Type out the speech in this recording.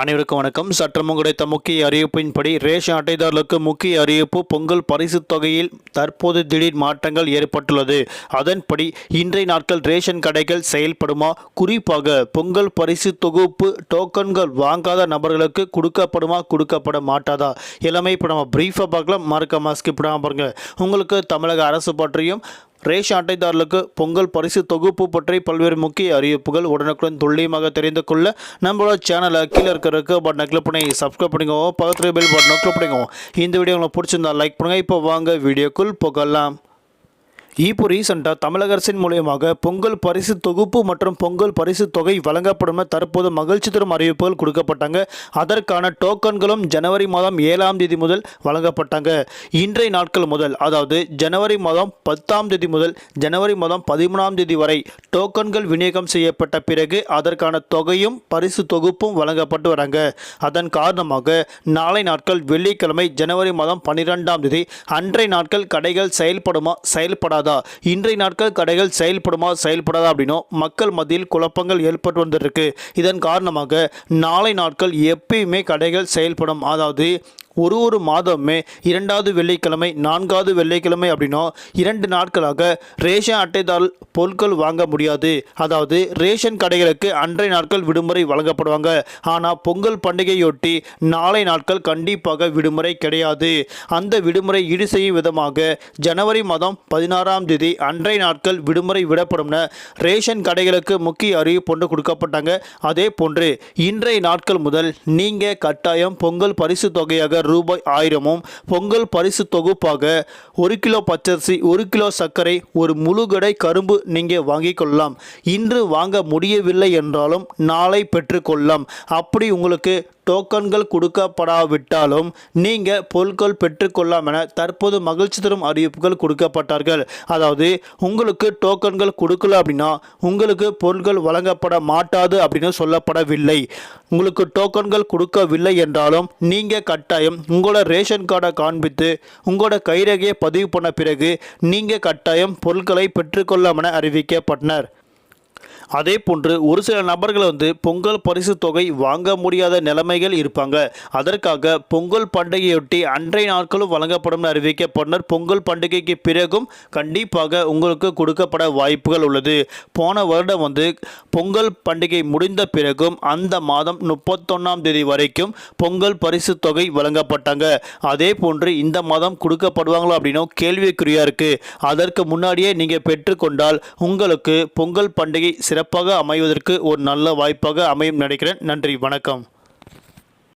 அனைவருக்கும் வணக்கம். சற்றமும் கிடைத்த முக்கிய அறிவிப்பின்படி ரேஷன் அட்டைதாரர்களுக்கு முக்கிய அறிவிப்பு பொங்கல் பரிசுத் தொகையில் தற்போது திடீர் மாற்றங்கள் ஏற்பட்டுள்ளது. அதன்படி இன்றைய நாட்கள் ரேஷன் கடைகள் செயல்படுமா? குறிப்பாக பொங்கல் பரிசு தொகுப்பு டோக்கன்கள் வாங்காத நபர்களுக்கு கொடுக்கப்படுமா கொடுக்கப்பட மாட்டாதா? எல்லாமே இப்போ நம்ம பிரீஃபாக பார்க்கலாம். மறக்காம ஸ்கிப் பண்ணாம பாருங்கள் உங்களுக்கு தமிழக அரசு பற்றியும் ரேஷன் அட்டைதாரர்களுக்கு பொங்கல் பரிசு தொகுப்பு பற்றி பல்வேறு முக்கிய அறிவிப்புகள் உடனுக்குடன் துல்லியமாக தெரிந்து கொள்ள நம்மளோட சேனலை கீழே இருக்கிற பட்டனை கிளிக் பண்ணி சப்ஸ்கிரைப் பண்ணிக்கோங்க. பக்கத்தில் பெல் பட்டனை கிளிக் பண்ணிக்கோங்க. இந்த வீடியோ உங்களுக்கு பிடிச்சிருந்தா லைக் பண்ணுங்கள் இப்போ வாங்க வீடியோக்குள் போகலாம். இப்போ ரீசெண்டாக தமிழக அரசின் மூலியமாக பொங்கல் பரிசு தொகுப்பு மற்றும் பொங்கல் பரிசு தொகை வழங்கப்படும் தற்போது மகிழ்ச்சி தரும் அறிவிப்புகள் கொடுக்கப்பட்டாங்க. அதற்கான டோக்கன்களும் ஜனவரி மாதம் ஏழாம் தேதி முதல் வழங்கப்பட்டாங்க. இன்றைய நாட்கள் முதல் அதாவது ஜனவரி மாதம் பத்தாம் தேதி முதல் ஜனவரி மாதம் பதிமூணாம் தேதி வரை டோக்கன்கள் விநியோகம் செய்யப்பட்ட பிறகு அதற்கான தொகையும் பரிசு தொகுப்பும் வழங்கப்பட்டு வராங்க. அதன் காரணமாக நாளை நாட்கள் வெள்ளிக்கிழமை ஜனவரி மாதம் பன்னிரெண்டாம் தேதி அன்றைய நாட்கள் கடைகள் செயல்படுமா செயல்படாது இன்றைய நாட்கள் கடைகள் செயல்படுமா செயல்படாதா அப்படின்னும் மக்கள் மத்தியில் குழப்பங்கள் ஏற்பட்டு வந்திருக்கு. இதன் காரணமாக நாளை நாட்கள் எப்பயுமே கடைகள் செயல்படும். அதாவது ஒரு ஒரு மாதமுமே இரண்டாவது வெள்ளிக்கிழமை நான்காவது வெள்ளிக்கிழமை அப்படின்னா இரண்டு நாட்களாக ரேஷன் அட்டைதால் பொருட்கள் வாங்க முடியாது. அதாவது ரேஷன் கடைகளுக்கு அன்றைய நாட்கள் விடுமுறை வழங்கப்படுவாங்க. ஆனால் பொங்கல் பண்டிகையொட்டி நாளை நாட்கள் கண்டிப்பாக விடுமுறை கிடையாது. அந்த விடுமுறை ஈடு செய்யும் விதமாக ஜனவரி மாதம் பதினாறாம் தேதி அன்றைய நாட்கள் விடுமுறை விடப்படும்னு ரேஷன் கடைகளுக்கு முக்கிய அறிவிப்பு கொடுக்கப்பட்டாங்க. அதே போன்று இன்றைய நாட்கள் முதல் நீங்கள் கட்டாயம் பொங்கல் பரிசு தொகையாக ரூபாய் ஆயிரமும் பொங்கல் பரிசு தொகுப்பாக ஒரு கிலோ பச்சரிசி ஒரு கிலோ சர்க்கரை ஒரு முழு கடை கரும்பு நீங்கள் வாங்கிக் கொள்ளலாம். இன்று வாங்க முடியவில்லை என்றாலும் நாளை பெற்றுக்கொள்ளலாம் அப்படி உங்களுக்கு டோக்கன்கள் கொடுக்கப்படாவிட்டாலும் நீங்கள் பொருட்கள் பெற்றுக்கொள்ளலாம் என தற்போது மகிழ்ச்சி தரும் அறிவிப்புகள் கொடுக்கப்பட்டார்கள். அதாவது உங்களுக்கு டோக்கன்கள் கொடுக்கல அப்படின்னா உங்களுக்கு பொருட்கள் வழங்கப்பட மாட்டாது அப்படின்னு சொல்லப்படவில்லை. உங்களுக்கு டோக்கன்கள் கொடுக்கவில்லை என்றாலும் நீங்கள் கட்டாயம் உங்களோட ரேஷன் கார்டை காண்பித்து உங்களோட கைரேகையை பதிவு பண்ண பிறகு நீங்கள் கட்டாயம் பொருட்களை பெற்றுக்கொள்ளலாம் அறிவிக்கப்பட்டனர். அதே போன்று ஒரு சில நபர்கள் வந்து பொங்கல் பரிசு தொகை வாங்க முடியாத நிலைமைகள் இருப்பாங்க. அதற்காக பொங்கல் பண்டிகையொட்டி அன்றைய நாட்களும் வழங்கப்படும் அறிவிக்கப்பட்டனர். பொங்கல் பண்டிகைக்கு பிறகும் கண்டிப்பாக உங்களுக்கு கொடுக்கப்பட வாய்ப்புகள் உள்ளது. போன வருடம் வந்து பொங்கல் பண்டிகை முடிந்த பிறகும் அந்த மாதம் முப்பத்தொன்னாம் தேதி வரைக்கும் பொங்கல் பரிசு தொகை வழங்கப்பட்டாங்க. அதே போன்று இந்த மாதம் கொடுக்கப்படுவாங்களா அப்படின்னும் கேள்விக்குறியா இருக்கு. அதற்கு முன்னாடியே நீங்க பெற்றுக்கொண்டால் உங்களுக்கு பொங்கல் பண்டிகை சிறப்பாக அமைவதற்கு ஒரு நல்ல வாய்ப்பாக அமையும் நினைக்கிறேன். நன்றி வணக்கம்.